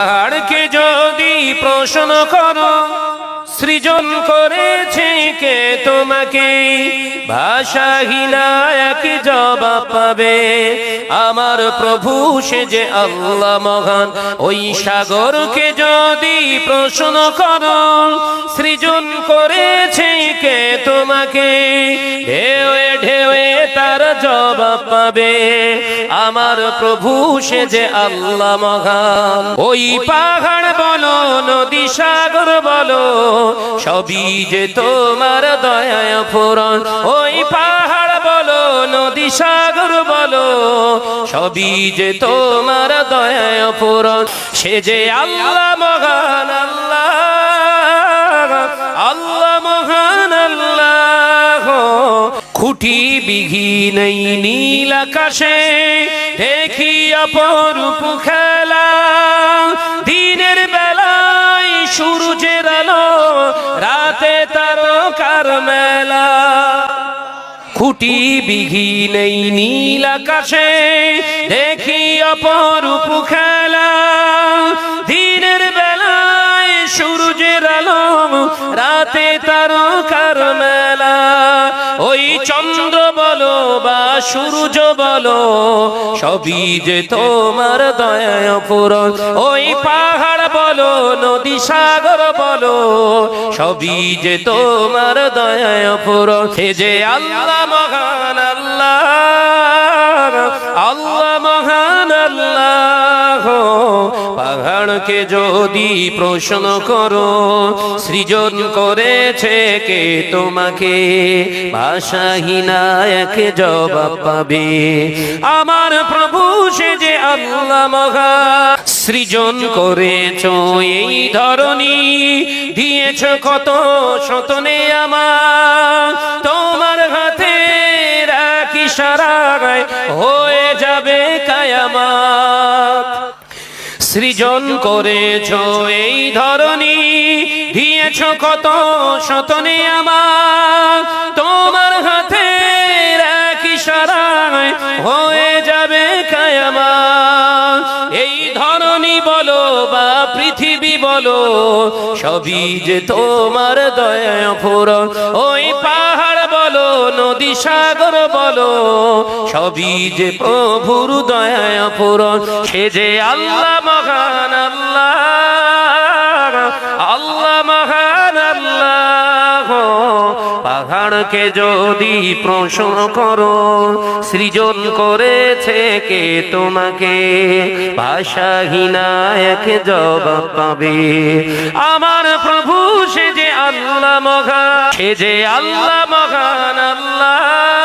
পাহাড়কে যদি প্রশ্ন করো, সৃজন করেছে কে তোমাকে? ভাষাহীনা এক জবাব পাবে, আমার প্রভু সে যে আল্লাহ মহান। ওই সাগরকে যদি প্রশ্ন করো, সৃজন করেছে কে তোমাকে? ঢেউয়ে তার জবাব পাবে। আমার প্রভু, সে যে আল্লাহ মহান। ওই পাহাড় বলো, নদী সাগর বলো, সবই যে তোমার দয়ায় ফুরন ওই পাহাড় বলো, নদী সাগর বলো, সবই যে তোমার দয়ায় ফুরন সে যে আল্লাহ মহান খুঁটি বিঘিন নীল আকাশে, দেখি অপরূপ খেলা। দিনের বেলায় সূর্যের আলো, রাতে তারকার মেলা। খুঁটি বিঘিন নীল আকাশে, দেখি অপরূপ খেলা। দিনের বেলায় সূর্যের আলো, রাতে তারকার মেলা ওই চন্দ্র বলো বা সূর্য বলো, সবই যে তোমার দয়ায় পুরন ওই পাহাড় বলো, নদী সাগর বলো, সবই যে তোমার দয়ায় পুরন সে যে আল্লাহ মহান আল্লাহ আল্লাহ মহান আল্লাহ। পাহাড়কে যদি প্রশ্ন করো, সৃজন করেছে কে তোমাকে? ভাষাহীনা এক জবাব পাবে। আমার প্রভু সে যে আল্লাহ মহা। সৃজন করেছ এই ধরনী দিয়েছ কত শতনে আমার। তোমার হাতে রাখি সারায় হয়ে যাবে কায়ামাত। সৃজন করেছ এই ধরনী দিয়েছ কত শতনে আমার। তোমার হাতে রাখি সারায় হয়ে যাবে কায়ামা এই ধরনী বলো বা পৃথিবী বলো, সবই যে তোমার দয়া ফুরন ওই বলো নদী সাগর বলো, সবই যে প্রভুর দয়া ফুরন সে যে আল্লাহ মহান আল্লাহ আল্লাহ মহান আল্লাহ। পাহাড়কে যদি প্রশ্ন করো, সৃজন করেছে কে তোমাকে? ভাষাহীনা জবাব পাবে। আমার প্রভু সে যে আল্লাহ মহান এ যে আল্লাহ মহান আল্লাহ।